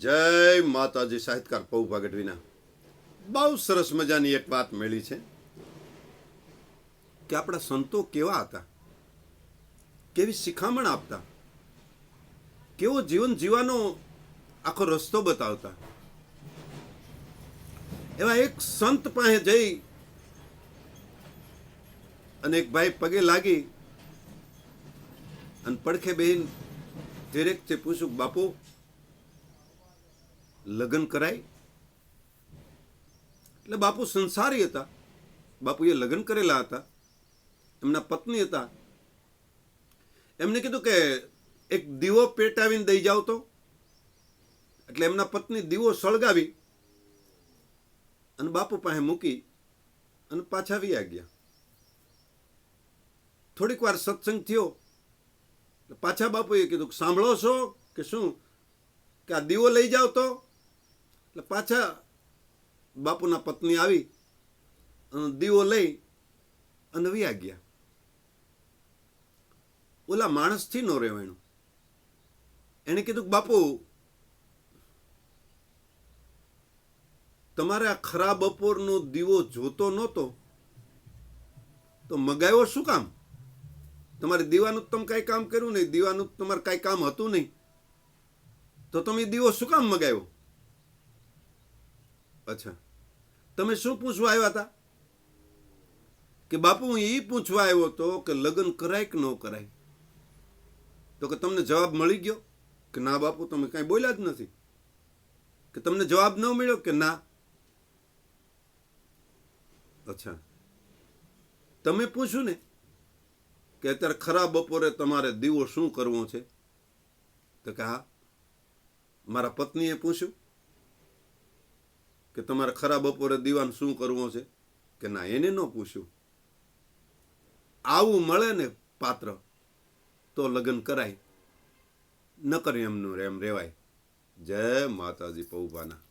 જય માતાજી સાહિત્યકાર પૌભા ગઢવીના બહુ સરસ મજાની એક વાત મળી છે કે આપણા સંતો કેવા હતા? કેવી શિખામણ આપતા? કેવો જીવન જીવવાનો આખો રસ્તો બતાવતા? એવા એક સંત પાસે જઈ અને એક ભાઈ પગે લાગી અને પડખે બેન ધીરેકથી પૂછું બાપુ લગ્ન કરાય? એટલે બાપુ સંસારી હતા. બાપુએ લગ્ન કરેલા હતા. એમના પત્ની હતા. એમને કીધું કે એક દીવો પેટાવીને દઈ જાવ તો. એટલે એમના પત્ની દીવો સળગાવી અને બાપુ પાસે મૂકી અને પાછા આવી ગયા. થોડીક વાર સત્સંગ થયો. પાછા બાપુએ કીધું સાંભળો છો કે શું? કે આ દીવો લઈ જાવ તો? એટલે પાછા બાપુના પત્ની આવી અને દીવો લઈ અને વ્યા ગયા. ઓલા માણસથી નો એનું એને કીધું બાપુ, તમારે આ ખરા બપોરનો દીવો જોતો નહોતો, તો મગાવ્યો શું કામ? તમારે દીવાનું તમે કાંઈ કામ કર્યું નહીં દીવાનું તમારે કાંઈ કામ હતું નહીં. તો તમે દીવો શું કામ મગાવ્યો? અચ્છા. તમે શું પૂછવા આવ્યા હતા? કે બાપુ, હું એ પૂછવા આવ્યો હતો કે લગ્ન કરાય કે ન કરાય? તો કે તમને જવાબ મળી ગયો કે ના બાપુ, તમે કાંઈ બોલ્યા જ નથી? કે તમને જવાબ ન મળ્યો કે ના? અચ્છા. તમે પૂછ્યું ને કે અત્યારે ખરા બપોરે તમારે દીવો શું કરવો છે? તો કે હા, મારા પત્નીએ પૂછ્યું. કે તમારે ખરા બપોરે દીવાન શું કરવો છે? કે ના, એને ન પૂછ્યું. આવું મળે ને પાત્ર, તો લગ્ન કરાય. ન કરે એમનું એમ રેવાય. જય માતાજી પૌભાના